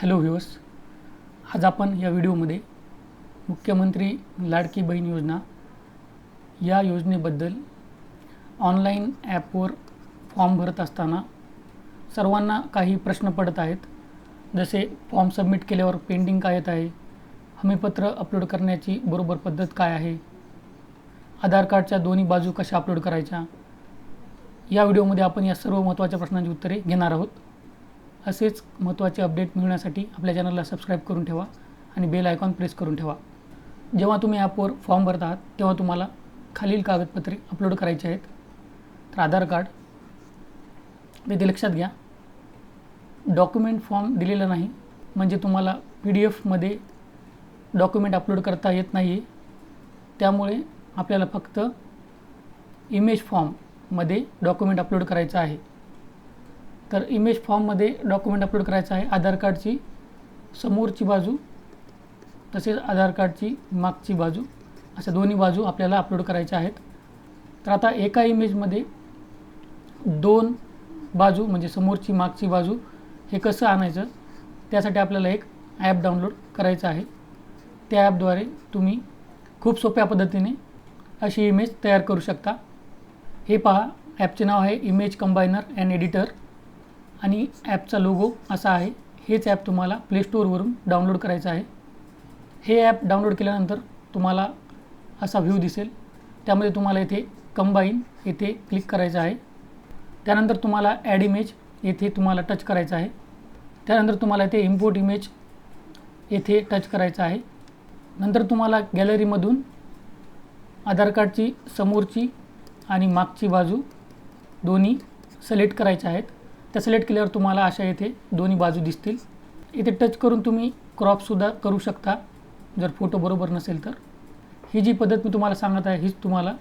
Hello viewers आज आपण या व्हिडिओमध्ये मुख्यमंत्री लाडकी बहीण योजना या योजनेबद्दल ऑनलाईन ॲपवर फॉर्म भरत असताना सर्वांना काही प्रश्न पडत आहेत. जसे फॉर्म सबमिट केल्यावर पेंडिंग काय येत आहे हमीपत्र अपलोड करण्याची बरोबर पद्धत काय आहे आधार कार्डच्या दोन्ही बाजू कशा अपलोड करायच्या या व्हिडिओमध्ये आपण या सर्व महत्त्वाच्या प्रश्नांची उत्तरे घेणार आहोत. असेच महत्त्वाचे अपडेट मिळवण्यासाठी आपल्या चॅनलला सबस्क्राईब करून ठेवा आणि बेल आयकॉन प्रेस करून ठेवा. जेव्हा तुम्ही ॲपवर फॉर्म भरत आहात तेव्हा तुम्हाला खालील कागदपत्रे अपलोड करायची आहेत. तर आधार कार्ड ते लक्षात घ्या. डॉक्युमेंट फॉर्म दिलेला नाही म्हणजे तुम्हाला पी डी एफमध्ये डॉक्युमेंट अपलोड करता येत नाही आहे त्यामुळे आपल्याला फक्त इमेज फॉर्ममध्ये डॉक्युमेंट अपलोड करायचं आहे. तर इमेज फॉर्ममध्ये डॉक्युमेंट अपलोड करायचं आहे. आधार कार्डची समोरची बाजू तसेच आधार कार्डची मागची बाजू अशा दोन्ही बाजू आपल्याला अपलोड करायच्या आहेत. तर आता एका इमेजमध्ये दोन बाजू म्हणजे समोरची मागची बाजू हे कसं आणायचं? त्यासाठी आपल्याला एक ॲप डाउनलोड करायचं आहे. त्या ॲपद्वारे तुम्ही खूप सोप्या पद्धतीने अशी इमेज तयार करू शकता. हे पहा ॲपचे नाव आहे इमेज कंबायनर अँड एडिटर आणि ॲपचा लोगो असा आहे. हेच ॲप तुम्हाला प्ले स्टोअरवरून डाउनलोड करायचं आहे. हे ॲप डाउनलोड केल्यानंतर तुम्हाला असा व्ह्यू दिसेल. त्यामध्ये तुम्हाला येथे कंबाईन येथे क्लिक करायचं आहे. त्यानंतर तुम्हाला ॲड इमेज येथे तुम्हाला टच करायचं आहे. त्यानंतर तुम्हाला इथे इम्पोर्ट इमेज येथे टच करायचं आहे. नंतर तुम्हाला गॅलरीमधून आधार कार्डची समोरची आणि मागची बाजू दोन्ही सिलेक्ट करायच्या आहेत. त्या सिलेक्ट केल्यावर तुम्हाला अशा येथे दोन्ही बाजू दिसतील. इथे टच करून तुम्ही क्रॉपसुद्धा करू शकता जर फोटो बरोबर नसेल तर. ही जी पद्धत मी तुम्हाला सांगत आहे हीच तुम्हाला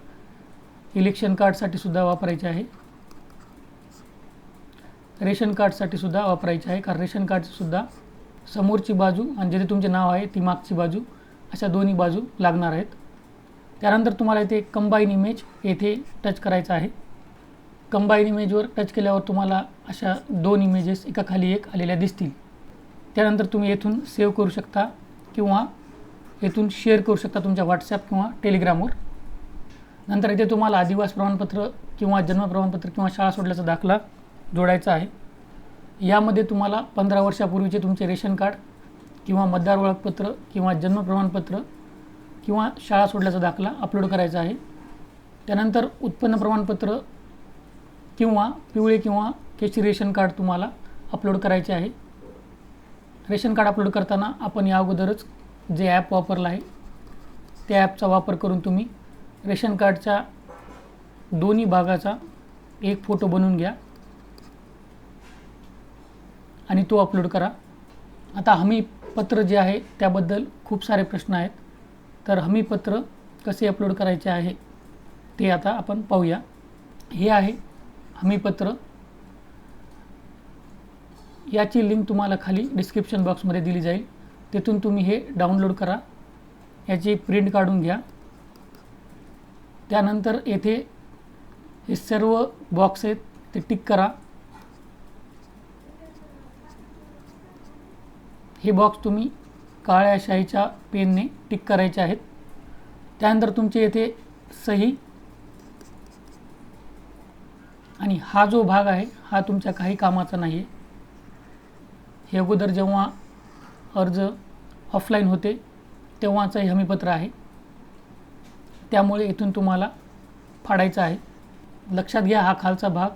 इलेक्शन कार्डसाठी सुद्धा वापरायची आहे. रेशन कार्डसाठी सुद्धा वापरायची आहे कारण रेशन कार्डसुद्धा समोरची बाजू आणि जिथे तुमचे नाव आहे ती मागची बाजू अशा दोन्ही बाजू लागणार आहेत. त्यानंतर तुम्हाला इथे कंबाईन इमेज येथे टच करायचं आहे. कंबाईन इमेजवर टच केल्यावर तुम्हाला अशा दोन इमेजेस एका खाली एक आलेल्या दिसतील. त्यानंतर तुम्ही येथून सेव्ह करू शकता किंवा येथून शेअर करू शकता तुमच्या व्हॉट्सॲप किंवा टेलिग्रामवर नंतर इथे तुम्हाला आदिवास प्रमाणपत्र किंवा जन्म प्रमाणपत्र किंवा शाळा सोडल्याचा दाखला जोडायचा आहे. यामध्ये तुम्हाला पंधरा वर्षापूर्वीचे तुमचे रेशन कार्ड किंवा मतदार ओळखपत्र किंवा जन्म प्रमाणपत्र किंवा शाळा सोडल्याचा दाखला अपलोड करायचा आहे. त्यानंतर उत्पन्न प्रमाणपत्र किंवा पिवळे किंवा केशरी रेशन कार्ड तुम्हाला अपलोड करायचे आहे. रेशन कार्ड अपलोड करताना आपण या अगोदरच जे ॲप वापरलं आहे त्या ॲपचा वापर करून तुम्ही रेशन कार्डच्या दोन्ही भागाचा एक फोटो बनवून घ्या आणि तो अपलोड करा. आता हमीपत्र जे आहे त्याबद्दल खूप सारे प्रश्न आहेत. तर हमीपत्र कसे अपलोड करायचे आहे ते आता आपण पाहूया. हे आहे हमीपत्र. याची लिंक तुम्हाला खाली डिस्क्रिप्शन बॉक्समध्ये दिली जाईल. तिथून तुम्ही हे डाउनलोड करा. याची प्रिंट काढून घ्या. त्यानंतर येथे हे सर्व बॉक्स आहेत ते टिक करा. हे बॉक्स तुम्ही काळ्या शाईच्या पेनने टिक करायचे आहेत. त्यानंतर तुमचे येथे सही आणि हा जो भाग आहे हा तुमच्या काही कामाचा नाही आहे हे अगोदर जेव्हा अर्ज ऑफलाईन होते तेव्हाचं हे हमीपत्र आहे. त्यामुळे इथून तुम्हाला फाडायचं आहे. लक्षात घ्या हा खालचा भाग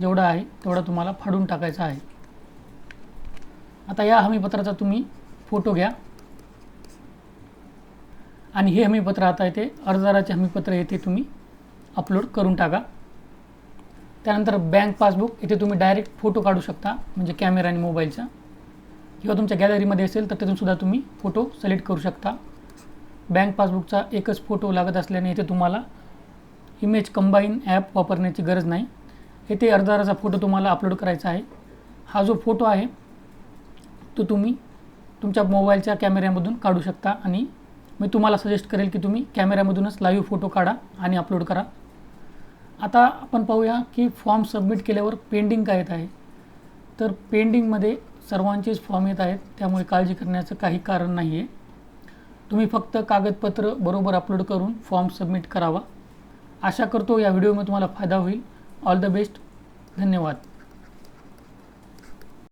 जेवढा आहे तेवढा तुम्हाला फाडून टाकायचा आहे. आता या हमीपत्राचा तुम्ही फोटो घ्या. आणि हे हमीपत्र आता येते अर्जदाराचे हमीपत्र येथे तुम्ही अपलोड करून टाका. त्यानंतर बँक पासबुक इथे तुम्ही डायरेक्ट फोटो काढू शकता म्हणजे कॅमेरा आणि मोबाईलचा किंवा तुमच्या गॅलरीमध्ये असेल तर तिथूनसुद्धा तुम्ही फोटो सिलेक्ट करू शकता. बँक पासबुकचा एकच फोटो लागत असल्याने इथे तुम्हाला इमेज कंबाईन ॲप वापरण्याची गरज नाही. येथे अर्जदाराचा फोटो तुम्हाला अपलोड करायचा आहे. हा जो फोटो आहे तो तुम्ही तुमच्या मोबाईलच्या कॅमेऱ्यामधून काढू शकता. आणि मी तुम्हाला सजेस्ट करेल की तुम्ही कॅमेऱ्यामधूनच लाईव्ह फोटो काढा आणि अपलोड करा. आता आपण पाहूया की फॉर्म सबमिट केल्यावर पेंडिंग काय येत आहे. तर पेंडिंगमध्ये सर्वांचेच फॉर्म येत आहेत त्यामुळे काळजी करण्याचं काही कारण नाही आहे तुम्ही फक्त कागदपत्र बरोबर अपलोड करून फॉर्म सबमिट करावा. आशा करतो या व्हिडिओमध्ये तुम्हाला फायदा होईल. ऑल द बेस्ट धन्यवाद.